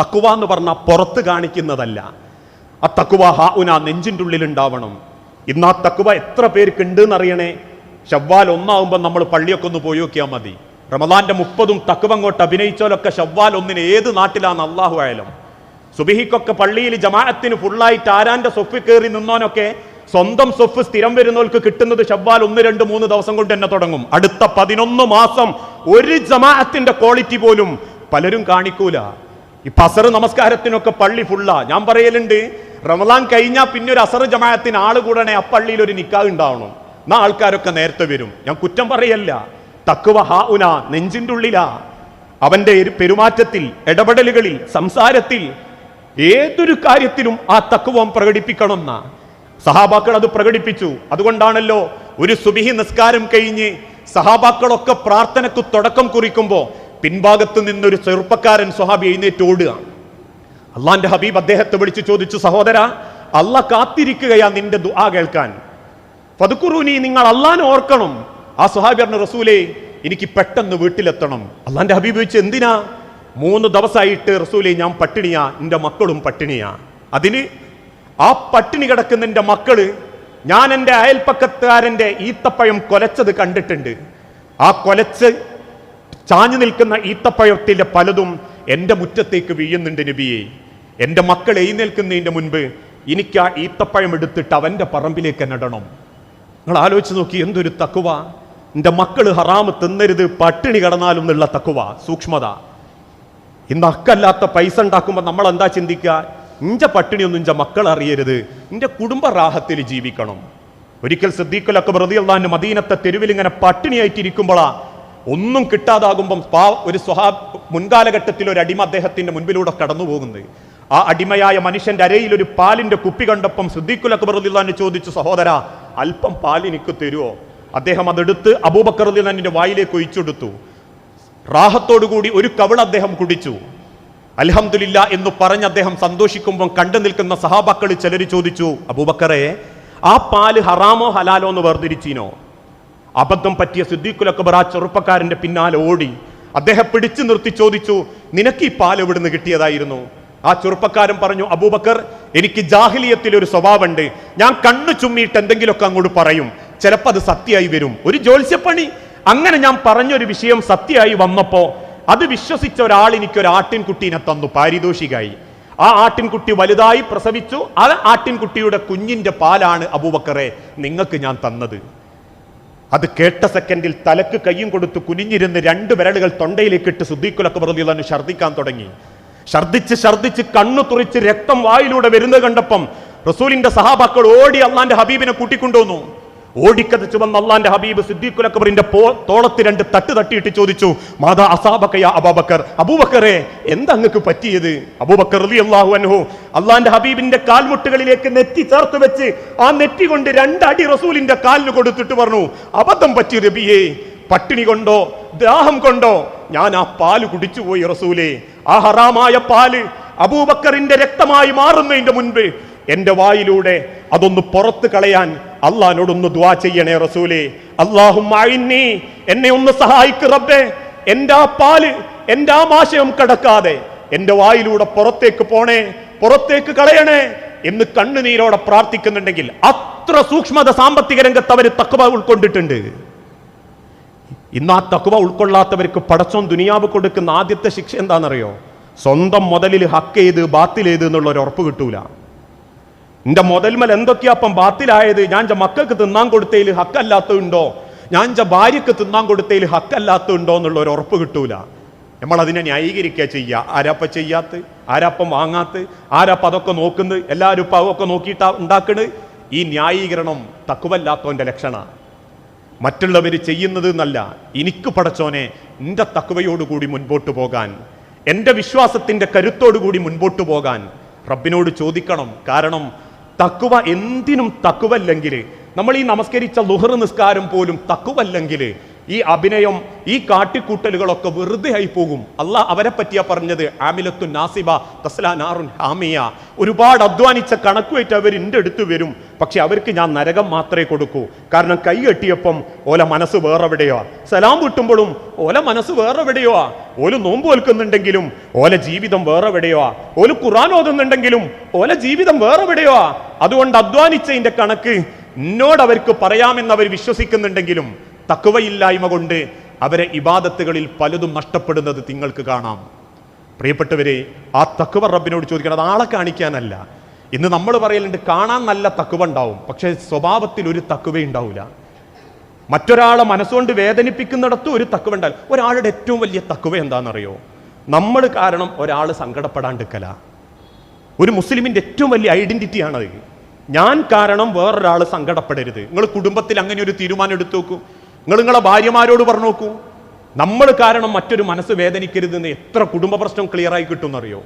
തക്കുവ എന്ന് പറഞ്ഞാൽ പുറത്ത് കാണിക്കുന്നതല്ല. ആ തക്കുവ ഹാ ഉന നെഞ്ചിന്റെ ഉള്ളിൽ ഉണ്ടാവണം ഇന്ന് ആ തക്കുവ എത്ര പേർക്ക് ഉണ്ട് എന്നറിയണേ ഷവ്വാൽ ഒന്നാവുമ്പോൾ നമ്മൾ പള്ളിയൊക്കെ ഒന്ന് പോയി നോക്കിയാൽ മതി. റമദാന്റെ മുപ്പതും തക്കുവ അങ്ങോട്ട് അഭിനയിച്ചാലൊക്കെ ഷവ്വാൽ ഒന്നിന് ഏത് നാട്ടിലാണ് അള്ളാഹു ആയാലും. സുബിഹിക്കൊക്കെ പള്ളിയിൽ ജമാഅത്തിന് ഫുള്ളായിട്ട് ആരാന്റെ സൊഫ് കയറി നിന്നോനൊക്കെ സ്വന്തം സൊഫ് സ്ഥിരം വരുന്നവർക്ക് കിട്ടുന്നത് ഷവ്വാൽ ഒന്ന് രണ്ട് മൂന്ന് ദിവസം കൊണ്ട് തന്നെ തുടങ്ങും. അടുത്ത പതിനൊന്ന് മാസം ഒരു ജമാഅത്തിന്റെ ക്വാളിറ്റി പോലും പലരും കാണിക്കൂല. ഈ പസറ് നമസ്കാരത്തിനൊക്കെ പള്ളി ഫുള്ള. ഞാൻ പറയലുണ്ട് റമദാൻ കഴിഞ്ഞാൽ പിന്നെ ഒരു അസറ് ജമാഅത്തിന് ആൾ കൂടണേ ആ പള്ളിയിൽ ഒരു നിക്കാഹ് ഉണ്ടാവണം. എന്നാ ആൾക്കാരൊക്കെ നേരത്തെ വരും. ഞാൻ കുറ്റം പറയല്ല. തക്കുവ ഹാ ഉന നെഞ്ചിന്റെ ഉള്ളിലാ അവന്റെ പെരുമാറ്റത്തിൽ ഇടപെടലുകളിൽ സംസാരത്തിൽ ഏതൊരു കാര്യത്തിലും ആ തക്കുവം പ്രകടിപ്പിക്കണമെന്ന. സഹാബാക്കൾ അത് പ്രകടിപ്പിച്ചു. അതുകൊണ്ടാണല്ലോ ഒരു സുബിഹി നിസ്കാരം കഴിഞ്ഞ് സഹാബാക്കളൊക്കെ പ്രാർത്ഥനക്ക് തുടക്കം കുറിക്കുമ്പോൾ പിൻഭാഗത്ത് നിന്നൊരു ചെറുപ്പക്കാരൻ സ്വഹാബി എഴുന്നേറ്റ് ഓടുകയാണ് അള്ളാന്റെ ഹബീബ് അദ്ദേഹത്തെ വിളിച്ച് ചോദിച്ചു സഹോദര അല്ല കാത്തിരിക്കുകയാ നിന്റെ ദുആ കേൾക്കാൻ. ഫതുക്കുറൂനി നിങ്ങൾ അള്ളാനെ ഓർക്കണം. ആ സുഹാബി റസൂലേ എനിക്ക് പെട്ടെന്ന് വീട്ടിലെത്തണം. അള്ളാന്റെ ഹബീബ് ചോദിച്ചു എന്തിനാ? മൂന്ന് ദിവസമായിട്ട് റസൂലേ ഞാൻ പട്ടിണിയാ എന്റെ മക്കളും പട്ടിണിയാ. അതിന് ആ പട്ടിണി കിടക്കുന്ന എന്റെ മക്കൾ ഞാൻ എന്റെ അയൽപ്പക്കത്തുകാരന്റെ ഈത്തപ്പഴം കൊലച്ചത് കണ്ടിട്ടുണ്ട്. ആ കൊലച്ച് ചാഞ്ഞു നിൽക്കുന്ന ഈത്തപ്പഴത്തിന്റെ പലതും എന്റെ മുറ്റത്തേക്ക് വീഴുന്നുണ്ട് നബിയെ. എന്റെ മക്കൾ എഴുന്നേൽക്കുന്നതിന്റെ മുൻപ് എനിക്ക് ആ ഈത്തപ്പഴം എടുത്തിട്ട് അവന്റെ പറമ്പിലേക്ക് നടണം. നിങ്ങൾ ആലോചിച്ച് നോക്കി എന്തൊരു തക്കുവ. എന്റെ മക്കൾ ഹറാമ് തിന്നരുത് പട്ടിണി കടന്നാലും എന്നുള്ള തക്കുവ സൂക്ഷ്മത. ഇന്ന് അക്കല്ലാത്ത പൈസ ഉണ്ടാക്കുമ്പോൾ നമ്മൾ എന്താ ചിന്തിക്കുക? ഇഞ്ച പട്ടിണിയൊന്നും ഇഞ്ച മക്കൾ അറിയരുത്. ഇന്റെ കുടുംബ റാഹത്തിൽ ജീവിക്കണം. ഒരിക്കൽ സിദ്ദീഖുലൊക്കെ പ്രതിയുള്ള മദീനത്തെ തെരുവിൽ ഇങ്ങനെ പട്ടിണിയായിട്ടിരിക്കുമ്പോഴാ ഒന്നും കിട്ടാതാകുമ്പം പാ ഒരു സ്വഹാ മുൻകാലഘട്ടത്തിൽ ഒരു അടിമ അദ്ദേഹത്തിന്റെ മുൻപിലൂടെ കടന്നു പോകുന്നത് ആ അടിമയായ മനുഷ്യന്റെ അരയിൽ ഒരു പാലിന്റെ കുപ്പി കണ്ടപ്പം സിദ്ദീഖുലൊക്കെ പ്രതിയുള്ള ചോദിച്ചു സഹോദര അല്പം പാൽ എനിക്ക് തരുമോ അദ്ദേഹം അതെടുത്ത് അബൂബക്കർ റളിയല്ലാഹുവിന്റെ വായിലേക്ക് ഒഴിച്ചെടുത്തു. റാഹത്തോടുകൂടി ഒരു കവിൾ അദ്ദേഹം കുടിച്ചു. അലഹമില്ല എന്ന് പറഞ്ഞ് അദ്ദേഹം സന്തോഷിക്കുമ്പോൾ കണ്ടു നിൽക്കുന്ന സഹാബാക്കൾ ചിലർ ചോദിച്ചു അബൂബക്കറെ ആ പാൽ ഹറാമോ ഹലാലോ എന്ന് വേർതിരിച്ചീനോ? അബദ്ധം പറ്റിയ സിദ്ദീഖുൽ അക്ബർ ആ ചെറുപ്പക്കാരന്റെ പിന്നാലെ ഓടി. അദ്ദേഹം പിടിച്ചു നിർത്തി ചോദിച്ചു നിനക്ക് ഈ പാൽ എവിടുന്ന് കിട്ടിയതായിരുന്നു? ആ ചെറുപ്പക്കാരൻ പറഞ്ഞു അബൂബക്കർ എനിക്ക് ജാഹിലിയത്തിൽ ഒരു സ്വഭാവമുണ്ട്. ഞാൻ കണ്ണു ചുമ്മിയിട്ട് എന്തെങ്കിലുമൊക്കെ അങ്ങോട്ട് പറയും. ചിലപ്പോൾ അത് സത്യമായി വരും. ഒരു ജോത്സ്യപ്പണി അങ്ങനെ ഞാൻ പറഞ്ഞൊരു വിഷയം സത്യമായി വന്നപ്പോൾ അത് വിശ്വസിച്ച ഒരാൾ എനിക്ക് ഒരു ആട്ടിൻകുട്ടീനെ തന്നു പാരിതോഷികായി ആ ആട്ടിൻകുട്ടി വലുതായി പ്രസവിച്ചു. ആ ആട്ടിൻകുട്ടിയുടെ കുഞ്ഞിന്റെ പാലാണ് അബൂബക്കറെ നിങ്ങൾക്ക് ഞാൻ തന്നത്. അത് കേട്ട സെക്കൻഡിൽ തലക്ക് കൈയും കൊടുത്ത് കുനിഞ്ഞിരുന്ന് രണ്ട് വിരലുകൾ തൊണ്ടയിലേക്ക് ഇട്ട് സുദ്ദീഖുലൊക്കെ തന്നെ ഛർദ്ദിക്കാൻ തുടങ്ങി. ഛർദ്ദിച്ച് ഛർദ്ദിച്ച് കണ്ണു തുറിച്ച് രക്തം വായിലൂടെ വരുന്നത് കണ്ടപ്പം റസൂലിന്റെ സഹാബാക്കൾ ഓടി അള്ളാന്റെ ഹബീബിനെ കൂട്ടിക്കൊണ്ടുവന്നു. ഓടിക്കതച്ചു വന്ന അള്ളാന്റെ ഹബീബ് സിദ്ദീഖുൽ അക്ബറിന്റെ പോ- തോളത്ത് രണ്ട് തട്ട് തട്ടിയിട്ട് ചോദിച്ചു മാതാ അസാബക്കയ അബൂബക്കർ അബൂബക്കറെ എന്താ അങ്ങക്ക് പറ്റിയത്? അബൂബക്കർ അൻഹു അള്ളാന്റെ ഹബീബിന്റെ കാൽമുട്ടുകളിലേക്ക് നെറ്റി ചേർത്ത് വെച്ച് ആ നെറ്റി കൊണ്ട് രണ്ടടി റസൂലിന്റെ കാലിന് കൊടുത്തിട്ട് പറഞ്ഞു അബദ്ധം പറ്റി റബിയേ പട്ടിണി കൊണ്ടോ ദാഹം കൊണ്ടോ ഞാൻ ആ പാൽ കുടിച്ചുപോയി റസൂലേ ആ ഹറാമായ പാൽ അബൂബക്കറിന്റെ രക്തമായി മാറുന്നതിന്റെ മുൻപ് എന്റെ വായിലൂടെ അതൊന്ന് പുറത്ത് കളയാൻ അള്ളഹാനോടൊന്ന് ദ്വാ ചെയ്യണേ റസൂലേ. അള്ളാഹും എന്നെ ഒന്ന് സഹായിക്ക് റബ്ബേ. എന്റെ ആ പാൽ എന്റെ ആ മാശയം കടക്കാതെ എന്റെ വായിലൂടെ പുറത്തേക്ക് പോണേ പുറത്തേക്ക് കളയണേ എന്ന് കണ്ണുനീരോടെ പ്രാർത്ഥിക്കുന്നുണ്ടെങ്കിൽ അത്ര സൂക്ഷ്മത സാമ്പത്തിക രംഗത്ത് അവർ തക്കുവ ഉൾക്കൊണ്ടിട്ടുണ്ട്. ഇന്ന് ആ തക്കുവ ഉൾക്കൊള്ളാത്തവർക്ക് പടച്ചോൻ ദുനിയാവ് കൊടുക്കുന്ന ആദ്യത്തെ ശിക്ഷ എന്താണെന്നറിയോ? സ്വന്തം മുതലിൽ ഹക്ക് ചെയ്ത് ബാത്തിൽ ചെയ്ത് എന്നുള്ള ഒരു ഉറപ്പ് കിട്ടൂല. എന്റെ മുതൽമൽ എന്തൊക്കെയാ അപ്പം ബാത്തിലായത്? ഞാൻ എന്റെ മക്കൾക്ക് തിന്നാൻ കൊടുത്തതിൽ ഹക്കല്ലാത്തതുണ്ടോ? ഞാൻ എന്റെ ഭാര്യക്ക് തിന്നാൻ കൊടുത്തതിൽ ഹക്കല്ലാത്തതുണ്ടോ എന്നുള്ള ഒരു ഉറപ്പ് കിട്ടൂല. നമ്മൾ അതിനെ ന്യായീകരിക്കുക ചെയ്യുക ആരാപ്പ ചെയ്യാത്ത? ആരാപ്പം വാങ്ങാത്ത? ആരാപ്പം അതൊക്കെ നോക്കുന്നത്? എല്ലാവരും ഇപ്പം അതൊക്കെ നോക്കിയിട്ടാ ഉണ്ടാക്കണ്? ഈ ന്യായീകരണം തക്കുവല്ലാത്തവന്റെ ലക്ഷണ. മറ്റുള്ളവർ ചെയ്യുന്നത് എന്നല്ല. എനിക്ക് പടച്ചോനെ എന്റെ തക്കുവയോടുകൂടി മുൻപോട്ട് പോകാൻ എന്റെ വിശ്വാസത്തിന്റെ കരുത്തോടുകൂടി മുൻപോട്ട് പോകാൻ റബ്ബിനോട് ചോദിക്കണം. കാരണം തക്കുവ എന്തിനും തക്കുവല്ലെങ്കിൽ നമ്മൾ ഈ നമസ്കരിച്ച ലുഹർ നിസ്കാരം പോലും തക്കുവല്ലെങ്കിൽ ഈ അഭിനയം ഈ കാട്ടിക്കൂട്ടലുകളൊക്കെ വെറുതെ ആയി പോകും. അല്ല അവരെ പറ്റിയാ പറഞ്ഞത് ആമിലത്തു നാസിബ തസ്ല നാറുൻ ഹാമിയ. ഒരുപാട് അധ്വാനിച്ച കണക്കുമായിട്ട് അവർ എന്റെ അടുത്ത് വരും. പക്ഷെ അവർക്ക് ഞാൻ നരകം മാത്രമേ കൊടുക്കൂ. കാരണം കൈ കെട്ടിയപ്പം ഓല മനസ്സ് വേറെവിടെയോ? സലാം വിട്ടുമ്പോഴും ഓല മനസ്സ് വേറെവിടെയോ? ഓൽ നോമ്പ് വൽക്കുന്നുണ്ടെങ്കിലും ഓല ജീവിതം വേറെവിടെയോ? ഓൽ ഖുറാൻ ഓതുന്നുണ്ടെങ്കിലും ഓല ജീവിതം വേറെവിടെയോ? അതുകൊണ്ട് അധ്വാനിച്ചതിന്റെ കണക്ക് എന്നോട് അവർക്ക് പറയാമെന്ന് അവർ വിശ്വസിക്കുന്നുണ്ടെങ്കിലും തക്കുവയില്ലായ്മ കൊണ്ട് അവരെ ഇബാദത്തുകളിൽ പലതും നഷ്ടപ്പെടുന്നത് നിങ്ങൾക്ക് കാണാം. പ്രിയപ്പെട്ടവരെ ആ തക്കുവ റബ്ബിനോട് ചോദിക്കണം ആളെ കാണിക്കാനല്ല. ഇന്ന് നമ്മൾ പറയലുണ്ട് കാണാൻ നല്ല തക്കുവ ഉണ്ടാവും പക്ഷേ സ്വഭാവത്തിൽ ഒരു തക്കുവ ഉണ്ടാവില്ല മറ്റൊരാളെ മനസ്സുകൊണ്ട് വേദനിപ്പിക്കുന്നിടത്ത് ഒരു തക്കുവ ഉണ്ടാവും ഒരാളുടെ ഏറ്റവും വലിയ തക്കുവ എന്താണെന്നറിയോ? നമ്മൾ കാരണം ഒരാൾ സങ്കടപ്പെടാണ്ടിരിക്കല. ഒരു മുസ്ലിമിന്റെ ഏറ്റവും വലിയ ഐഡന്റിറ്റിയാണത് ഞാൻ കാരണം വേറൊരാൾ സങ്കടപ്പെടരുത്. നിങ്ങൾ കുടുംബത്തിൽ അങ്ങനെ ഒരു തീരുമാനം എടുത്തു നോക്കൂ. നിങ്ങൾ നിങ്ങളെ ഭാര്യമാരോട് പറഞ്ഞു നോക്കൂ. നമ്മൾ കാരണം മറ്റൊരു മനസ്സ് വേദനിക്കരുതെന്ന് എത്ര കുടുംബ പ്രശ്നം ക്ലിയർ ആയി കിട്ടുമെന്നറിയോ?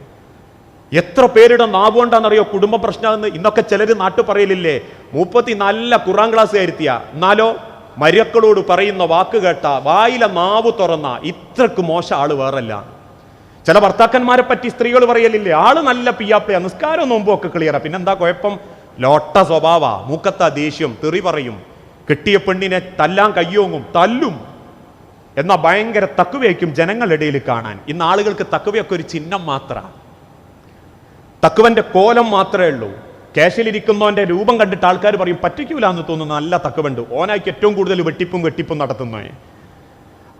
എത്ര പേരുടെ നാവുകൊണ്ടാണെന്നറിയോ കുടുംബ പ്രശ്നമെന്ന് ഇന്നൊക്കെ ചിലർ നാട്ടു പറയലില്ലേ? മുപ്പത്തി നല്ല കുറാം ക്ലാസ് കരുത്തിയ എന്നാലോ മര്യക്കളോട് പറയുന്ന വാക്ക് കേട്ട വായിലെ നാവ് തുറന്ന ഇത്രക്ക് മോശ ആൾ വേറല്ല. ചില ഭർത്താക്കന്മാരെ പറ്റി സ്ത്രീകൾ പറയലില്ലേ? ആൾ നല്ല പിയാപ്പയാ നിസ്കാരം നോമ്പൊക്കെ ക്ലിയറാ പിന്നെന്താ കുഴപ്പം? ലോട്ട സ്വഭാവ. മൂക്കത്ത ദേഷ്യം തെറി പറയും. കെട്ടിയ പെണ്ണിനെ തല്ലാൻ കയ്യോങ്ങും തല്ലും എന്ന ഭയങ്കര തക്കുവയ്ക്കും ജനങ്ങളിടയിൽ കാണാൻ. ഇന്ന് ആളുകൾക്ക് തക്കുവയൊക്കെ ഒരു ചിഹ്നം മാത്രമാണ്. തക്കുവന്റെ കോലം മാത്രമേ ഉള്ളൂ. കേശിലിരിക്കുന്നവന്റെ രൂപം കണ്ടിട്ട് ആൾക്കാർ പറയും പറ്റിക്കൂല എന്ന് തോന്നുന്ന നല്ല തക്കുവുണ്ട് ഓനായിക്ക് ഏറ്റവും കൂടുതൽ വെട്ടിപ്പും വെട്ടിപ്പും നടത്തുന്നേ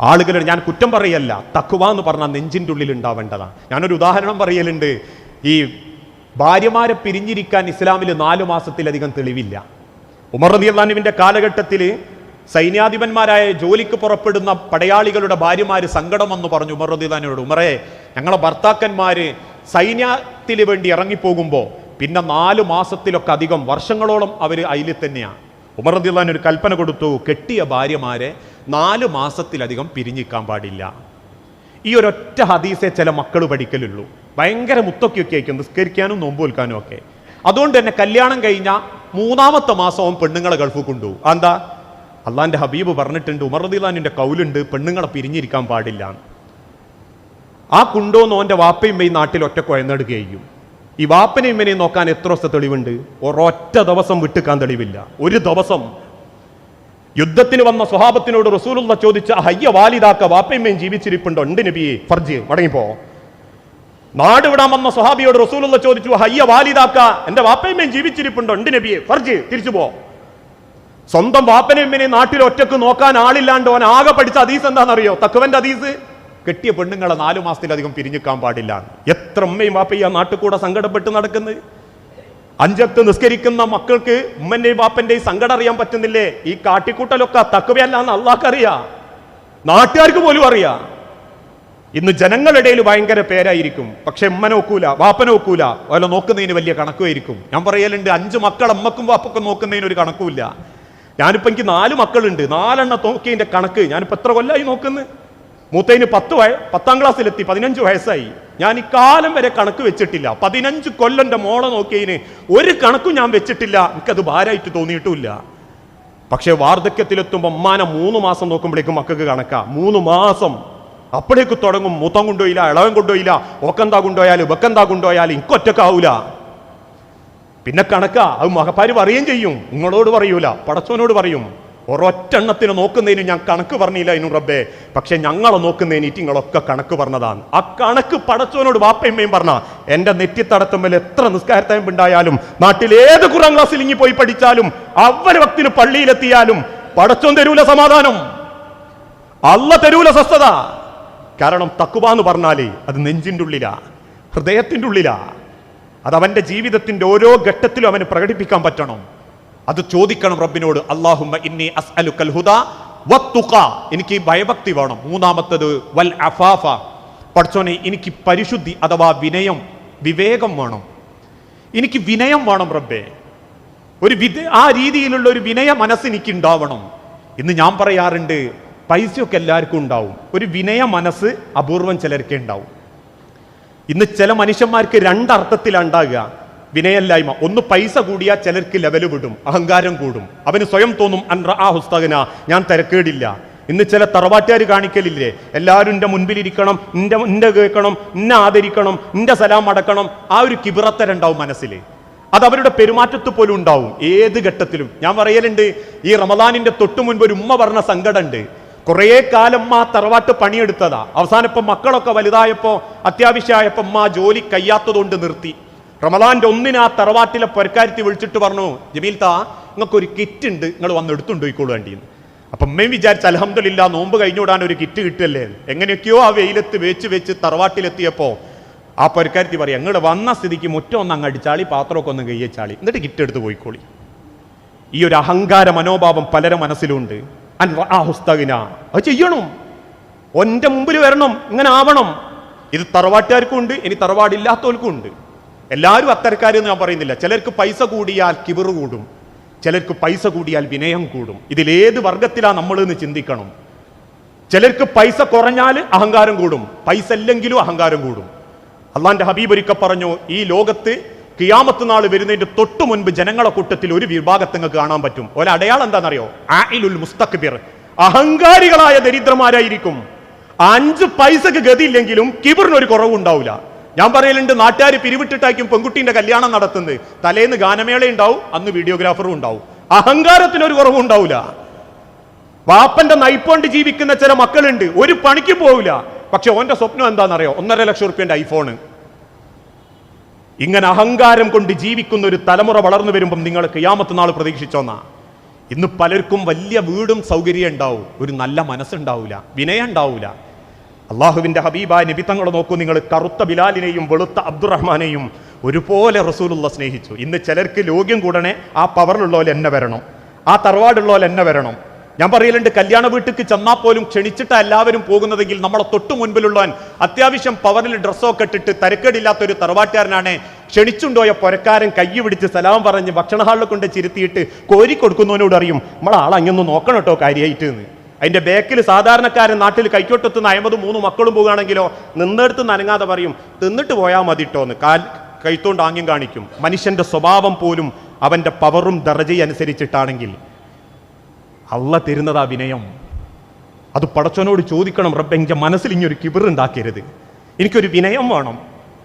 ആളുകൾ ഞാൻ കുറ്റം പറയല്ല തക്കുവ എന്ന് പറഞ്ഞാൽ നെഞ്ചിന്റെ ഉള്ളിൽ ഉണ്ടാവേണ്ടതാണ്. ഞാനൊരു ഉദാഹരണം പറയലുണ്ട്. ഈ ഭാര്യമാരെ പിരിഞ്ഞിരിക്കാൻ ഇസ്ലാമിൽ നാലു മാസത്തിലധികം തെളിവില്ല. ഉമർ റദിയല്ലാനുവിന്റെ കാലഘട്ടത്തിൽ സൈന്യാധിപന്മാരായ ജോലിക്ക് പുറപ്പെടുന്ന പടയാളികളുടെ ഭാര്യമാര് സങ്കടം വന്ന് പറഞ്ഞു ഉമർ റദിയല്ലാനോട് ഉമറേ ഞങ്ങളെ ഭർത്താക്കന്മാർ സൈന്യത്തിന് വേണ്ടി ഇറങ്ങിപ്പോകുമ്പോൾ പിന്നെ നാല് മാസത്തിലൊക്കെ അധികം വർഷങ്ങളോളം അവർ അതിൽ തന്നെയാണ് ഉമർ റദിയല്ലാൻ ഒരു കൽപ്പന കൊടുത്തു കെട്ടിയ ഭാര്യമാരെ നാല് മാസത്തിലധികം പിരിഞ്ഞിക്കാൻ പാടില്ല. ഈ ഒരൊറ്റ ഹദീസെ ചില മക്കൾ പഠിക്കലുള്ളൂ. ഭയങ്കര മുത്തൊക്കെയൊക്കെ ആയിരിക്കും നിസ്കരിക്കാനും നോമ്പ് വിൽക്കാനും ഒക്കെ. അതുകൊണ്ട് തന്നെ കല്യാണം കഴിഞ്ഞ മൂന്നാമത്തെ മാസം അവൻ പെണ്ണുങ്ങളെ ഗൾഫ് കൊണ്ടു എന്താ അള്ളാന്റെ ഹബീബ് പറഞ്ഞിട്ടുണ്ട് ഉമർ റദിലാനിന്റെ കൗലുണ്ട് പെണ്ണുങ്ങളെ പിരിഞ്ഞിരിക്കാൻ പാടില്ല. ആ കുണ്ടോന്ന് ഓന്റെ വാപ്പയും ഈ നാട്ടിൽ ഒറ്റ കുഴന്നെടുക്കുകയും ഈ വാപ്പനെയും ഇമ്മനെയും നോക്കാൻ എത്ര ദിവസത്തെ തെളിവുണ്ട്? ഒരൊറ്റ ദിവസം വിട്ടുക്കാൻ തെളിവില്ല. ഒരു ദിവസം. യുദ്ധത്തിന് വന്ന സ്വഹാബത്തിനോട് റസൂലുള്ള ചോദിച്ച ഹയ്യ വാലിദാക്ക വാപ്പയമ്മയും ജീവിച്ചിരിപ്പുണ്ടോ? ഉണ്ട് നബിയെ ഫർജ് മടങ്ങിപ്പോ. നാട് വിടാൻ വന്ന സ്വഹാബിയോട് റസൂലുള്ള ചോദിച്ചു ഹയ്യ വാലിദാക്ക എന്റെ വാപ്പയമ്മയും ജീവിച്ചിരിപ്പുണ്ടോ ഉണ്ട് നബിയെ ഫർജ് തിരിച്ചു പോ. സ്വന്തം വാപ്പനയമ്മനെ നാട്ടിൽ ഒറ്റയ്ക്ക് നോക്കാൻ ആളില്ലാണ്ട് അവൻ ആകെ പഠിച്ച അതീസ് എന്താണെന്നറിയോ? തക്കുവന്റെ അതീസ് കെട്ടിയ പെണ്ണുങ്ങളെ നാലു മാസത്തിലധികം പിരിഞ്ഞിക്കാൻ പാടില്ല. എത്ര ഉമ്മയും വാപ്പയും ആ നാട്ടിൽ കൂടെ സങ്കടപ്പെട്ട് നടക്കുന്നത് അഞ്ചത്ത് നിസ്കരിക്കുന്ന മക്കൾക്ക് ഉമ്മന്റെയും വാപ്പന്റെയും സങ്കടം അറിയാൻ പറ്റുന്നില്ലേ? ഈ കാട്ടിക്കൂട്ടലൊക്കെ തക്കവയല്ലാന്ന് അള്ളാഹ്ക്കറിയാ. നാട്ടുകാർക്ക് പോലും അറിയാം. ഇന്ന് ജനങ്ങളുടെ ഇടയിൽ ഭയങ്കര പേരായിരിക്കും. പക്ഷെ ഉമ്മ നോക്കൂല വാപ്പ നോക്കൂല വല്ല നോക്കുന്നതിന് വലിയ കണക്കുമായിരിക്കും. ഞാൻ പറയലുണ്ട് അഞ്ച് മക്കൾ അമ്മക്കും വാപ്പക്കും നോക്കുന്നതിന് ഒരു കണക്കുമില്ല. ഞാനിപ്പോ എനിക്ക് നാല് മക്കളുണ്ട്. നാലെണ്ണം നോക്കിയതിന്റെ കണക്ക്. ഞാനിപ്പോ എത്ര കൊല്ലായി നോക്കുന്നത് മൂത്തതിന് പത്ത് വയ പത്താം ക്ലാസ്സിലെത്തി പതിനഞ്ച് വയസ്സായി. ഞാൻ ഈ കാലം വരെ കണക്ക് വെച്ചിട്ടില്ല. പതിനഞ്ച് കൊല്ലന്റെ മോളെ നോക്കിയതിന് ഒരു കണക്കും ഞാൻ വെച്ചിട്ടില്ല. എനിക്കത് ഭാരമായിട്ട് തോന്നിയിട്ടുമില്ല. പക്ഷേ വാർദ്ധക്യത്തിലെത്തുമ്പോൾ അമ്മാനെ മൂന്ന് മാസം നോക്കുമ്പോഴേക്കും മക്കൾക്ക് കണക്കാം. മൂന്ന് മാസം അപ്പോഴേക്ക് തുടങ്ങും. മുത്തം കൊണ്ടുപോയില്ല ഇളവൻ കൊണ്ടുപോയില്ല. ഓക്കെന്താ കൊണ്ടുപോയാലും വെക്കന്താ കൊണ്ടുപോയാലും ഇക്കൊറ്റക്കാവൂല പിന്നെ കണക്കാ അത് മഹപ്പാര് പറയുകയും ചെയ്യും. നിങ്ങളോട് പറയൂല പടച്ചവനോട് പറയും. ഒരൊറ്റെണ്ണത്തിന് നോക്കുന്നതിന് ഞാൻ കണക്ക് പറഞ്ഞില്ല ഇനും റബ്ബേ. പക്ഷെ ഞങ്ങളെ നോക്കുന്നതിന് നിങ്ങളൊക്കെ കണക്ക് പറഞ്ഞതാണ്. ആ കണക്ക് പടച്ചവനോട് വാപ്പയമ്മയും പറഞ്ഞ എന്റെ നെറ്റിത്തടത്തുമ്പിൽ എത്ര നിസ്കാരത്തയമ്പ് ഉണ്ടായാലും നാട്ടിൽ ഏത് കുറാം ക്ലാസ്സിൽ ഇങ്ങി പോയി പഠിച്ചാലും അവർ വക്തിന് പള്ളിയിലെത്തിയാലും പടച്ചോൻ തരൂല സമാധാനം. അല്ല തരൂല സ്വസ്ഥത. കാരണം തക്കുവ എന്ന് പറഞ്ഞാലേ അത് നെഞ്ചിന്റെ ഉള്ളിലാ ഹൃദയത്തിന്റെ ഉള്ളിലാ. അത് അവന്റെ ജീവിതത്തിന്റെ ഓരോ ഘട്ടത്തിലും അവന് പ്രകടിപ്പിക്കാൻ പറ്റണം. അത് ചോദിക്കണം റബ്ബിനോട് അള്ളാഹുമ്മ ഇന്നി അസ് അസ്അലുക്കൽ ഹുദ വത്തുക എനിക്ക് ഭയഭക്തി വേണം. മൂന്നാമത്തത് വൽ അഫാഫ. പഠിച്ചോനെ എനിക്ക് പരിശുദ്ധി അഥവാ വിനയം വിവേകം വേണം. എനിക്ക് വിനയം വേണം റബ്ബേ. ഒരു വിധ ആ രീതിയിലുള്ള ഒരു വിനയ മനസ്സ് എനിക്ക് ഉണ്ടാവണം ഇന്ന് ഞാൻ പറയാറുണ്ട് പൈസയൊക്കെ എല്ലാവർക്കും ഉണ്ടാവും. ഒരു വിനയ മനസ്സ് അപൂർവം ചിലർക്കേ ഉണ്ടാവും. ഇന്ന് ചില മനുഷ്യന്മാർക്ക് രണ്ടർത്ഥത്തിലാണ് ഉണ്ടാകുക വിനയല്ലായ്മ ഒന്ന് പൈസ കൂടിയാൽ ചിലർക്ക് ലെവൽ വിടും. അഹങ്കാരം കൂടും. അവന് സ്വയം തോന്നും ആ ഹുസ്തകന ഞാൻ തിരക്കേടില്ല. ഇന്ന് ചില തറവാട്ടുകാർ കാണിക്കലില്ലേ? എല്ലാവരും എന്റെ മുൻപിലിരിക്കണം എന്റെ എന്റെ കേൾക്കണം എന്നെ ആദരിക്കണം എന്റെ സലാം അടക്കണം. ആ ഒരു കിബിറത്തരുണ്ടാവും മനസ്സിൽ അത് അവരുടെ പെരുമാറ്റത്ത് പോലും ഉണ്ടാവും. ഏത് ഘട്ടത്തിലും. ഞാൻ പറയലുണ്ട് ഈ റമദാനിന്റെ തൊട്ടു മുൻപ് ഒരു ഉമ്മ പറഞ്ഞ സങ്കടമുണ്ട്. കുറേ കാലം ആ തറവാട്ട് പണിയെടുത്തതാ. അവസാനം ഇപ്പം മക്കളൊക്കെ വലുതായപ്പോൾ അത്യാവശ്യമായപ്പം മാ ജോലി കയ്യാത്തതുകൊണ്ട് നിർത്തി. റമദാന്റെ ഒന്നിന് ആ തറവാട്ടിലെ പൊരക്കാരത്തി വിളിച്ചിട്ട് പറഞ്ഞു ജമീൽ താ നിങ്ങൾക്ക് ഒരു കിറ്റ് ഉണ്ട് നിങ്ങൾ വന്ന് എടുത്തുണ്ടോയിക്കോളൂ വേണ്ടിയെന്ന് അപ്പം അമ്മയും വിചാരിച്ച അലഹമില്ല നോമ്പ് കഴിഞ്ഞുവിടാൻ ഒരു കിറ്റ് കിട്ടല്ലേ എങ്ങനെയൊക്കെയോ ആ വെയിലത്ത് വെച്ച് വെച്ച് തറവാട്ടിലെത്തിയപ്പോൾ ആ പൊരക്കാരത്തി പറയാം ഞങ്ങൾ വന്ന സ്ഥിതിക്ക് മുറ്റം ഒന്ന് അങ്ങ് അടിച്ചാളി പാത്രമൊക്കെ ഒന്ന് കയ്യച്ചാളി എന്നിട്ട് കിറ്റ് എടുത്ത് പോയിക്കോളി. ഈ ഒരു അഹങ്കാര മനോഭാവം പലരും മനസ്സിലുണ്ട്. അത് ചെയ്യണം. ഒന്റെ മുമ്പിൽ വരണം. ഇങ്ങനെ ആവണം. ഇത് തറവാട്ടുകാർക്കും ഉണ്ട്. ഇനി തറവാടില്ലാത്തവർക്കും ഉണ്ട്. എല്ലാവരും അത്തരക്കാരെന്ന് ഞാൻ പറയുന്നില്ല. ചിലർക്ക് പൈസ കൂടിയാൽ കിബിറ് കൂടും. ചിലർക്ക് പൈസ കൂടിയാൽ വിനയം കൂടും. ഇതിലേത് വർഗത്തിലാണ് നമ്മൾ എന്ന് ചിന്തിക്കണം. ചിലർക്ക് പൈസ കുറഞ്ഞാൽ അഹങ്കാരം കൂടും. പൈസ ഇല്ലെങ്കിലും അഹങ്കാരം കൂടും. അള്ളാന്റെ ഹബീബ് ഒരിക്കൽ പറഞ്ഞു ഈ ലോകത്ത് കിയാമത്ത് നാൾ വരുന്നതിന്റെ തൊട്ടു മുൻപ് ജനങ്ങളെ കൂട്ടത്തിൽ ഒരു വിഭാഗത്തെ നിങ്ങൾക്ക് കാണാൻ പറ്റും. ഒരു അടയാളം എന്താണെന്നറിയോ? ആയിലുൽ മുസ്തക്ബിർ. അഹങ്കാരികളായ ദരിദ്രന്മാരായിരിക്കും. അഞ്ച് പൈസക്ക് ഗതിയില്ലെങ്കിലും കിബിറിന് ഒരു കുറവുണ്ടാവില്ല ഞാൻ പറയലുണ്ട് നാട്ടുകാർ പിരിവിട്ടിട്ടായിരിക്കും പെൺകുട്ടിന്റെ കല്യാണം നടത്തുന്നത്. തലേന്ന് ഗാനമേള ഉണ്ടാവും അന്ന് വീഡിയോഗ്രാഫറും ഉണ്ടാവും. അഹങ്കാരത്തിന് ഒരു കുറവും ഉണ്ടാവില്ല വാപ്പന്റെ നൈപ്പോണ്ട് ജീവിക്കുന്ന ചില മക്കളുണ്ട് ഒരു പണിക്ക് പോവില്ല പക്ഷെ ഓന്റെ സ്വപ്നം എന്താണെന്നറിയോ? ഒന്നര ലക്ഷം റുപ്യന്റെ ഐഫോണ് ഇങ്ങനെ അഹങ്കാരം കൊണ്ട് ജീവിക്കുന്ന ഒരു തലമുറ വളർന്നു വരുമ്പം നിങ്ങൾ കിയാമത്ത് നാൾ പ്രതീക്ഷിച്ചോന്നാ ഇന്ന് പലർക്കും വലിയ വീടും സൗകര്യം ഉണ്ടാവും. ഒരു നല്ല മനസ്സുണ്ടാവില്ല വിനയം ഉണ്ടാവില്ല അള്ളാഹുവിന്റെ ഹബീബായ നിബിത്തങ്ങൾ നോക്കൂ നിങ്ങൾ കറുത്ത ബിലാലിനെയും വെളുത്ത അബ്ദുറഹ്മാനെയും ഒരുപോലെ റസൂലുള്ള സ്നേഹിച്ചു. ഇന്ന് ചിലർക്ക് ലോക്യം കൂടണേ ആ പവറിലുള്ളവർ എന്നെ വരണം. ആ തറവാടുള്ളവർ എന്നെ വരണം. ഞാൻ പറയലുണ്ട് കല്യാണ വീട്ടിക്ക് ചെന്നാൽ പോലും ക്ഷണിച്ചിട്ട് എല്ലാവരും പോകുന്നതെങ്കിൽ നമ്മളെ തൊട്ടു മുൻപിലുള്ളവൻ അത്യാവശ്യം പവറിൽ ഡ്രസ്സൊക്കെ ഇട്ടിട്ട് തരക്കേടില്ലാത്ത ഒരു തറവാട്ടുകാരനാണ് ക്ഷണിച്ചുണ്ടോയ പൊരക്കാരൻ കൈ പിടിച്ച് സലാം പറഞ്ഞ് ഭക്ഷണ ഹാളിൽ കൊണ്ട് ചിരുത്തിയിട്ട് കോരി കൊടുക്കുന്നവനോട് അറിയും നമ്മളെ ആൾ അങ്ങൊന്ന് നോക്കണം കേട്ടോ കാര്യമായിട്ട് എന്ന് അതിന്റെ ബാക്കിൽ സാധാരണക്കാരൻ നാട്ടിൽ കൈക്കോട്ടെത്തുന്ന അമ്പത് മൂന്ന് മക്കളും പോകുകയാണെങ്കിലോ നിന്നെടുത്ത് നനങ്ങാതെ പറയും തിന്നിട്ട് പോയാൽ മതി കേട്ടോ എന്ന് കാൽ കൈത്തോണ്ട് ആംഗ്യം കാണിക്കും. മനുഷ്യന്റെ സ്വഭാവം പോലും അവന്റെ പവറും ദർജയും അനുസരിച്ചിട്ടാണെങ്കിൽ. അള്ള തരുന്നതാ വിനയം. അത് പടച്ചവനോട് ചോദിക്കണം റബ്ബ് എന്റെ മനസ്സിൽ ഇനിയൊരു കിബിറുണ്ടാക്കരുത് എനിക്കൊരു വിനയം വേണം.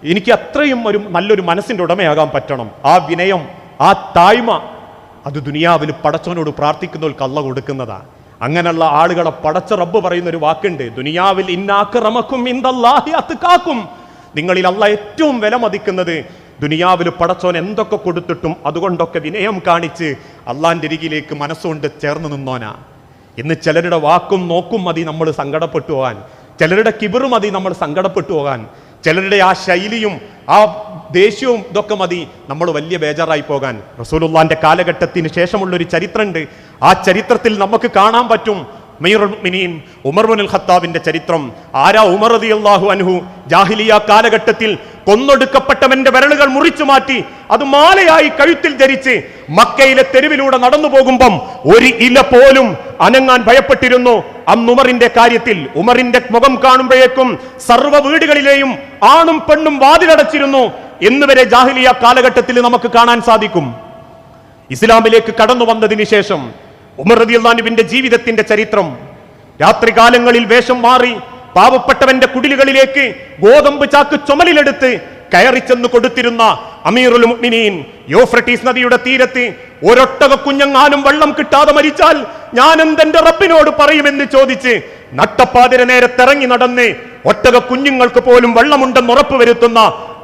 എനിക്ക് അത്രയും ഒരു നല്ലൊരു മനസ്സിന്റെ ഉടമയാകാൻ പറ്റണം. ആ വിനയം ആ തായ്മ അത് ദുനിയാവിൽ പടച്ചവനോട് പ്രാർത്ഥിക്കുന്നവർക്ക് അള്ള കൊടുക്കുന്നതാ. അങ്ങനെയുള്ള ആളുകളെ പടച്ച റബ്ബ് പറയുന്ന ഒരു വാക്കുണ്ട് ദുനിയാവിൽ ഇന്നാക്രമക്കും ഇന്ദല്ലാഹി അത്കാക്കും. നിങ്ങളിൽ അള്ള ഏറ്റവും വില മതിക്കുന്നത് ദുനിയാവിൽ പടച്ചോൻ എന്തൊക്കെ കൊടുത്തിട്ടും അതുകൊണ്ടൊക്കെ വിനയം കാണിച്ച് അള്ളാന്റെ അരികിലേക്ക് മനസ്സുകൊണ്ട് ചേർന്ന് നിന്നോനാ. ഇന്ന് ചിലരുടെ വാക്കും നോക്കും മതി നമ്മൾ സങ്കടപ്പെട്ടു പോകാൻ. ചിലരുടെ കിബറും മതി നമ്മൾ സങ്കടപ്പെട്ടു പോകാൻ. ചിലരുടെ ആ ശൈലിയും ആ ദേഷ്യവും ഇതൊക്കെ മതി നമ്മൾ വലിയ ബേജാറായി പോകാൻ. റസൂലുള്ളാന്റെ കാലഘട്ടത്തിന് ശേഷമുള്ള ഒരു ചരിത്രമുണ്ട് ആ ചരിത്രത്തിൽ നമുക്ക് കാണാൻ പറ്റും മീറുൽ മുഅ്മിനീൻ ഉമർ ബിനുൽ ഖത്താബിന്റെ ചരിത്രം. ആരാ ഉമർ റളിയല്ലാഹു അൻഹു? ജാഹിലിയ കാലഘട്ടത്തിൽ കൊന്നൊടുക്കപ്പെട്ടവന്റെ വിരലുകൾ മുറിച്ചു മാറ്റി അത് മാലയായി കഴുത്തിൽ ധരിച്ച് മക്കയിലെ തെരുവിലൂടെ നടന്നു പോകുമ്പം ഒരു ഇല പോലും അനങ്ങാൻ ഭയപ്പെട്ടിരുന്നു. അന്ന് ഉമറിന്റെ കാര്യത്തിൽ ഉമറിന്റെ മുഖം കാണുമ്പോഴേക്കും സർവ വീടുകളിലെയും ആണും പെണ്ണും വാതിലടച്ചിരുന്നു. എന്നുവരെ ജാഹിലിയ കാലഘട്ടത്തിൽ നമുക്ക് കാണാൻ സാധിക്കും. ഇസ്ലാമിലേക്ക് കടന്നു വന്നതിന് ശേഷം ഉമർ റളിയല്ലാഹുവിന്റെ ജീവിതത്തിന്റെ ചരിത്രം. രാത്രികാലങ്ങളിൽ വേഷം മാറി പാവപ്പെട്ടവന്റെ കുടിലുകളിലേക്ക് ഗോതമ്പ് ചാക്ക് ചുമലിലെടുത്ത് കയറി ചെന്ന് കൊടുത്തിരുന്ന അമീറുൽ മുഅ്മിനീൻ യോഫ്രട്ടീസ് നദിയുടെ തീരത്ത് ഒരൊട്ടക കുഞ്ഞങ്ങാനും വെള്ളം കിട്ടാതെ മരിച്ചാൽ ഞാൻ എന്തെന്റെ റബ്ബിനോട് പറയുമെന്ന് ചോദിച്ച് നട്ടപ്പാതിര നേരത്തിറങ്ങി നടന്ന് ഒട്ടക കുഞ്ഞുങ്ങൾക്ക് പോലും വെള്ളമുണ്ടെന്ന് ഉറപ്പുവരുത്തുന്ന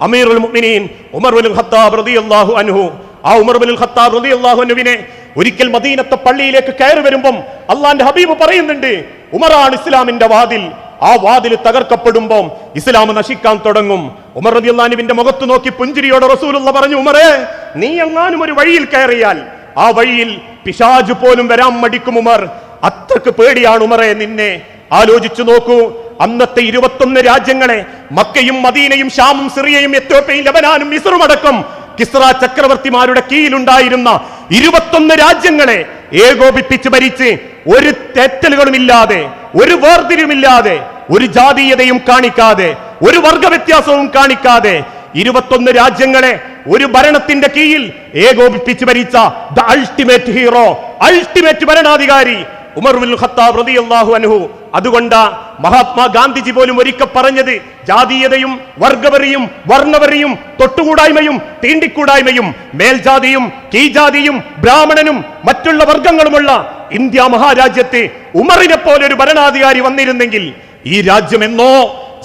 അമീറുൽ മുഅ്മിനീൻ ഉമർ ഉൽ ഖത്താബ് റളിയല്ലാഹു അൻഹു. ആ ഉമർ ബിൻ ഖത്താബ് റളിയല്ലാഹു അൻഹുവിനെ ഒരിക്കൽ മദീനത്തെ പള്ളിയിലേക്ക് കയറി വരുമ്പം അള്ളാന്റെ ഹബീബ് പറയുന്നുണ്ട് ഉമറാണ് ഇസ്ലാമിന്റെ വാതിൽ ആ വാതിൽ തകർക്കപ്പെടുമ്പോൾ ഇസ്ലാം നശിക്കാൻ തുടങ്ങും. ഉമർ റളിയല്ലാഹുവിന്റെ മുഖത്ത് നോക്കി പുഞ്ചിരിയോടെ റസൂലുള്ള പറഞ്ഞു ഉമറേ നീ എങ്ങാനും ഒരു വഴിയിൽ കയറിയാൽ ആ വഴിയിൽ പിശാജ് പോലും വരാൻ മടിക്കും ഉമർ. അത്രയ്ക്ക് പേടിയാണ് ഉമറെ നിന്നെ. ആലോചിച്ചു നോക്കൂ അന്നത്തെ ഇരുപത്തൊന്ന് രാജ്യങ്ങളെ മക്കയും മദീനയും ഷാമും സിറിയയും എത്യോപ്യയും ലബനാനും മിസറും അടക്കം കിസ്ര ചക്രവർത്തിമാരുടെ കീഴിലുണ്ടായിരുന്ന ഇരുപത്തൊന്ന് രാജ്യങ്ങളെ ഏകോപിപ്പിച്ച് ഭരിച്ച് ഒരു തെറ്റലുകളുമില്ലാതെ ഒരു വേർതിരിവുമില്ലാതെ ഒരു ജാതീയതയും കാണിക്കാതെ ഒരു വർഗവ്യത്യാസവും കാണിക്കാതെ ഇരുപത്തൊന്ന് രാജ്യങ്ങളെ ഒരു ഭരണത്തിന്റെ കീഴിൽ ഏകോപിപ്പിച്ച് ഭരിച്ച ദ അൾട്ടിമേറ്റ് ഹീറോ അൾട്ടിമേറ്റ് ഭരണാധികാരി ഉമർ ബിൻ ഖത്താബ് റളിയല്ലാഹു അൻഹു. അതുകൊണ്ട് മഹാത്മാഗാന്ധിജി പോലും ഒരിക്കൽ പറഞ്ഞത് ജാതീയതയും വർഗവറിയും വർണവറിയും തൊട്ടുകൂടായ്മയും തീണ്ടിക്കൂടായ്മയും മേൽജാതിയും കീജാതിയും ബ്രാഹ്മണനും മറ്റുള്ള വർഗങ്ങളുമുള്ള ഇന്ത്യ മഹാരാജ്യത്തെ ഉമറിനെ പോലെ ഒരു ഭരണാധികാരി വന്നിരുന്നെങ്കിൽ ഈ രാജ്യം എന്നോ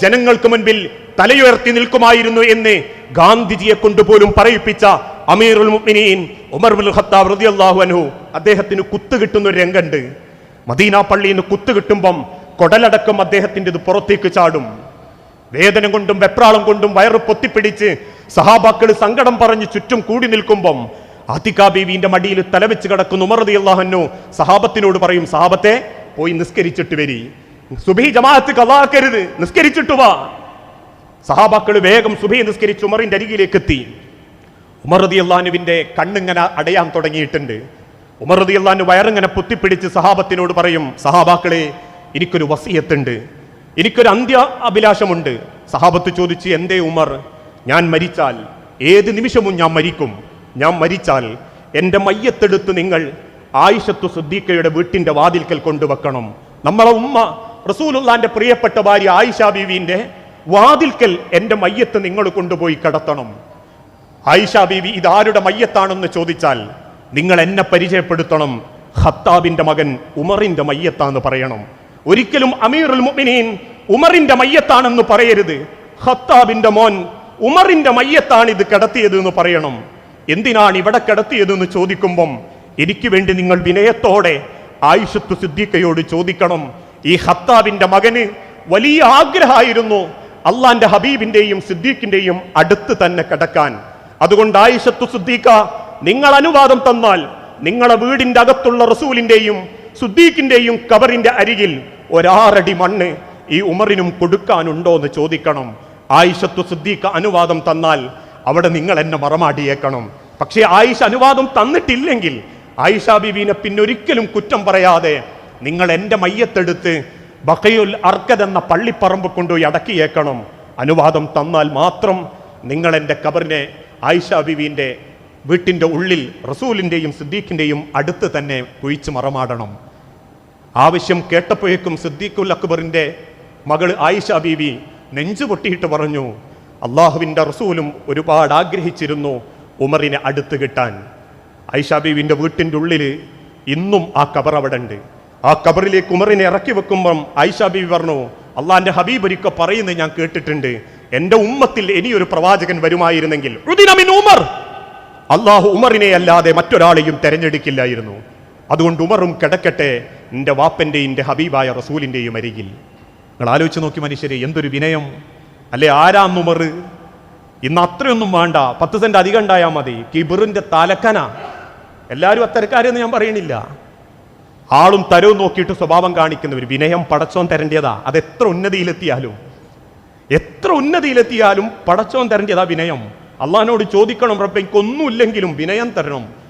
ജനങ്ങൾക്ക് മുൻപിൽ തലയുയർത്തി നിൽക്കുമായിരുന്നു എന്ന് ഗാന്ധിജിയെ കൊണ്ടുപോലും പറയിപ്പിച്ച അമീറുൽ മുഅ്മിനീൻ ഉമർ ബിൻ ഖത്താബ് റളിയല്ലാഹു അൻഹു അദ്ദേഹത്തിന് കുത്ത് കിട്ടുന്ന ഒരു രംഗമുണ്ട്. മദീന പള്ളിയിൽ നിന്ന് കുത്ത് കിട്ടുമ്പം കൊടലടക്കം അദ്ദേഹത്തിന്റെ ഇത് പുറത്തേക്ക് ചാടും. വേദന കൊണ്ടും വെപ്രാളം കൊണ്ടും വയറ് പൊത്തിപ്പിടിച്ച് സഹാബാക്കൾ സങ്കടം പറഞ്ഞ് ചുറ്റും കൂടി നിൽക്കുമ്പം ആത്തിക ബീവിന്റെ മടിയിൽ തലവെച്ച് കിടക്കുന്ന ഉമർ റളിയല്ലാഹു സഹാബത്തിനോട് പറയും സഹാബത്തെ പോയി നിസ്കരിച്ചിട്ട് വരി. സുബഹി ജമാഅത്ത് കലാക്കരുത് നിസ്കരിച്ചിട്ട് വാ. സഹാബാക്കൾ വേഗം സുബഹി നിസ്കരിച്ച് ഉമറിന്റെ അരികിലേക്ക് എത്തി. ഉമർ റളിയല്ലാഹുവിന്റെ കണ്ണിങ്ങനെ അടയാൻ തുടങ്ങിയിട്ടുണ്ട്. ഉമർ റളിയല്ലാഹു വയറിങ്ങനെ പൊത്തിപ്പിടിച്ച് സഹാബത്തിനോട് പറയും സഹാബാക്കളെ എനിക്കൊരു വസീയത്തുണ്ട്. എനിക്കൊരു അന്ത്യ അഭിലാഷമുണ്ട്. സഹാബത്ത് ചോദിച്ച് എന്തേ ഉമർ? ഞാൻ മരിച്ചാൽ ഏത് നിമിഷവും ഞാൻ മരിക്കും. ഞാൻ മരിച്ചാൽ എന്റെ മയ്യത്തെടുത്ത് നിങ്ങൾ ആയിഷത്തു സുദ്ദീഖയുടെ വീട്ടിന്റെ വാതിൽക്കൽ കൊണ്ടുവെക്കണം. നമ്മളെ ഉമ്മ റസൂലുള്ളാന്റെ പ്രിയപ്പെട്ട ഭാര്യ ആയിഷ ബീവിന്റെ വാതിൽക്കൽ എന്റെ മയ്യത്ത് നിങ്ങൾ കൊണ്ടുപോയി കിടത്തണം. ആയിഷ ബീവി ഇതാരുടെ മയ്യത്താണെന്ന് ചോദിച്ചാൽ നിങ്ങൾ എന്നെ പരിചയപ്പെടുത്തണം. ഹത്താബിന്റെ മകൻ ഉമറിന്റെ മയ്യത്താന്ന് പറയണം. ഒരിക്കലും അമീറുൽ മുഅ്മിനീൻ ഉമറിന്റെ മയ്യത്താണെന്ന് പറയരുത്. ഹത്താബിന്റെ മോൻ ഉമറിന്റെ മയ്യത്താണ് ഇത് കിടത്തിയത് എന്ന് പറയണം. എന്തിനാണ് ഇവിടെ കിടത്തിയതെന്ന് ചോദിക്കുമ്പം എനിക്ക് വേണ്ടി നിങ്ങൾ വിനയത്തോടെ ആയിഷത്തു സിദ്ദീഖയോട് ചോദിക്കണം. ഈ ഖത്താബിന്റെ മകന് വലിയ ആഗ്രഹമായിരുന്നു അള്ളാന്റെ ഹബീബിന്റെയും സിദ്ദീഖിന്റെയും അടുത്ത് തന്നെ കിടക്കാൻ. അതുകൊണ്ട് ആയിഷത്തു സിദ്ദീഖ നിങ്ങൾ അനുവാദം തന്നാൽ നിങ്ങളെ വീടിന്റെ അകത്തുള്ള റസൂലിന്റെയും സുദ്ദീഖിന്റെയും കബറിന്റെ അരികിൽ ഒരാറടി മണ്ണ് ഈ ഉമറിനും കൊടുക്കാനുണ്ടോ എന്ന് ചോദിക്കണം. ആയിഷത്തു സിദ്ദീഖ അനുവാദം തന്നാൽ അവിടെ നിങ്ങൾ എന്നെ മറമാടിയേക്കണം പക്ഷേ ആയിഷ അനുവാദം തന്നിട്ടില്ലെങ്കിൽ ആയിഷ ബിബീനെ പിന്നൊരിക്കലും കുറ്റം പറയാതെ നിങ്ങൾ എന്റെ മയ്യത്തെടുത്ത് ബക്കയുൽ അർക്കദ് എന്ന പള്ളിപ്പറമ്പ് കൊണ്ടുപോയി അടക്കിയേക്കണം. അനുവാദം തന്നാൽ മാത്രം നിങ്ങൾ എന്റെ കബറിനെ ആയിഷ ബിബീന്റെ വീട്ടിന്റെ ഉള്ളിൽ റസൂലിന്റെയും സിദ്ദീഖിന്റെയും അടുത്ത് തന്നെ കുഴിച്ച് മറമാടണം. ആവശ്യം കേട്ടപ്പോഴേക്കും സിദ്ദീഖുൽ അക്ബറിന്റെ മകൾ ആയിഷ ബീവി നെഞ്ചു പൊട്ടിയിട്ട് പറഞ്ഞു അള്ളാഹുവിന്റെ റസൂലും ഒരുപാട് ആഗ്രഹിച്ചിരുന്നു ഉമറിനെ അടുത്ത് കിട്ടാൻ. ഐഷാബീവിന്റെ വീട്ടിന്റെ ഉള്ളിൽ ഇന്നും ആ കബർ അവിടെ ഉണ്ട്. ആ കബറിലേക്ക് ഉമറിനെ ഇറക്കി വെക്കുമ്പം ഐഷാബീവി ബീവി പറഞ്ഞു അള്ളാഹിന്റെ ഹബീബ് ഒരിക്കൽ പറയുന്നത് ഞാൻ കേട്ടിട്ടുണ്ട്. എന്റെ ഉമ്മത്തിൽ ഇനിയൊരു പ്രവാചകൻ വരുമായിരുന്നെങ്കിൽ ഉമർ. അള്ളാഹു ഉമറിനെ അല്ലാതെ മറ്റൊരാളെയും തെരഞ്ഞെടുക്കില്ലായിരുന്നു. അതുകൊണ്ട് ഉമറും കിടക്കട്ടെ എന്റെ വാപ്പന്റെയും എന്റെ ഹബീബായ റസൂലിന്റെയും അരികിൽ. നിങ്ങൾ ആലോചിച്ച് നോക്കി മനുഷ്യരെ എന്തൊരു വിനയം. അല്ലെ ആരാ നുമർ? ഇന്ന് അത്രയൊന്നും വേണ്ട. പത്ത് സെന്റ് അധികം ഉണ്ടായാൽ മതി. കിബിറിന്റെ തലക്കന. എല്ലാവരും അത്തരക്കാരെന്ന് ഞാൻ പറയണില്ല. ആളും തരവും നോക്കിയിട്ട് സ്വഭാവം കാണിക്കുന്നവർ വിനയം പടച്ചോൻ തരേണ്ടതാ. അത് എത്ര ഉന്നതിയിലെത്തിയാലും. എത്ര ഉന്നതിയിലെത്തിയാലും പടച്ചോൻ തരേണ്ടതാ വിനയം. അള്ളഹാനോട് ചോദിക്കണം റബ്ബെ എനിക്കൊന്നുമില്ലെങ്കിലും വിനയം തരണം.